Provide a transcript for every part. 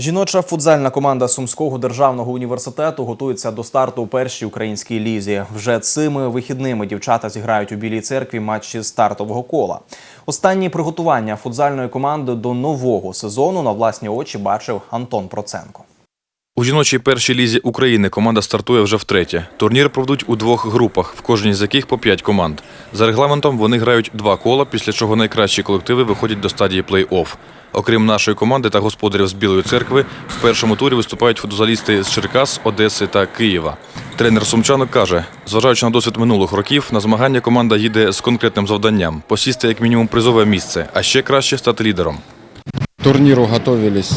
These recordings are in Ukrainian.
Жіноча футзальна команда Сумського державного університету готується до старту у першій українській лізі. Вже цими вихідними дівчата зіграють у Білій церкві матчі стартового кола. Останні приготування футзальної команди до нового сезону на власні очі бачив Антон Проценко. У жіночій першій лізі України команда стартує вже втретє. Турнір проведуть у двох групах, в кожній з яких по п'ять команд. За регламентом вони грають два кола, після чого найкращі колективи виходять до стадії плей-офф. Окрім нашої команди та господарів з Білої церкви, в першому турі виступають футзалісти з Черкас, Одеси та Києва. Тренер сумчанок каже, зважаючи на досвід минулих років, на змагання команда їде з конкретним завданням посісти як мінімум призове місце, а ще краще стати лідером. Готовились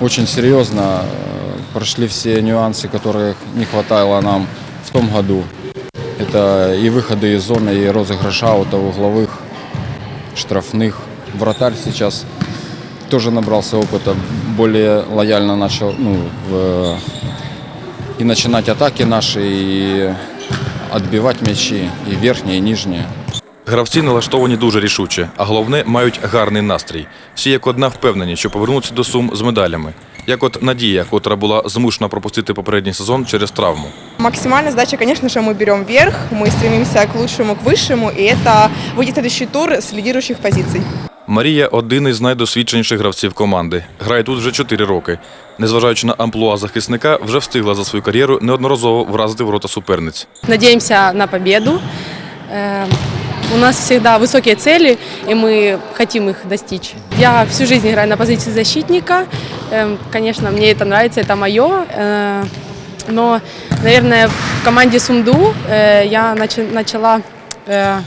очень серьезно, э, прошли все нюансы, которых не хватало нам в том году. Это и выходы из зоны, и розыгрыш аута угловых, штрафных. Вратарь сейчас тоже набрался опыта, более лояльно начал ну, в- и начинать атаки наши, и отбивать мячи, и верхние, и нижние. Гравці налаштовані дуже рішуче, а головне мають гарний настрій. Всі як одна впевнені, що повернуться до сум з медалями. Як от Надія, котра була змушена пропустити попередній сезон через травму. Максимальная задача, конечно же, мы берем вверх, мы стремимся к лучшему, к высшему, и это будет следующий тур с лидирующих позиций. Марія один із найдосвідченіших гравців команди. Грає тут вже 4 роки. Незважаючи на амплуа захисника, вже встигла за свою кар'єру неодноразово вразити ворота суперниць. Надеемся на победу. Э, У нас всегда высокие цели, и мы хотим их достичь. Я всю жизнь играю на позиции защитника. Эм, Конечно, мне это нравится, это мое. Э, Но, наверное, в команде Сумду э, я начи- начала э,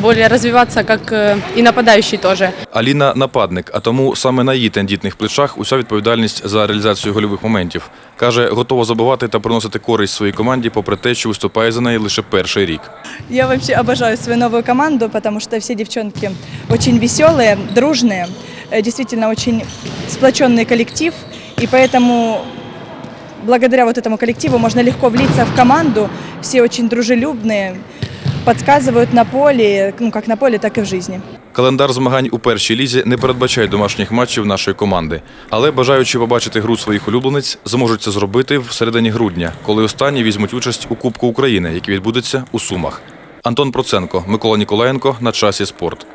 более развиваться как э, и нападающий тоже. Аліна нападник, а тому саме на її тендітних плечах уся відповідальність за реалізацію гольових моментів. Каже, готова забивати та приносити користь своїй команді, попри те, що виступає за неї лише перший рік. Я вообще обожаю свою новую команду, потому что все девчонки очень веселые, дружные, э, действительно очень сплоченный коллектив, и поэтому благодаря вот этому коллективу можно легко влиться в команду, все очень дружелюбные, подсказывают на полі, ну как на полі, так і в житті. Календар змагань у першій лізі не передбачає домашніх матчів нашої команди, але бажаючи побачити гру своїх улюбленець, зможуть це зробити в середині грудня, коли останні візьмуть участь у Кубку України, який відбудеться у Сумах. Антон Проценко, Микола Ніколаєнко на часі спорт.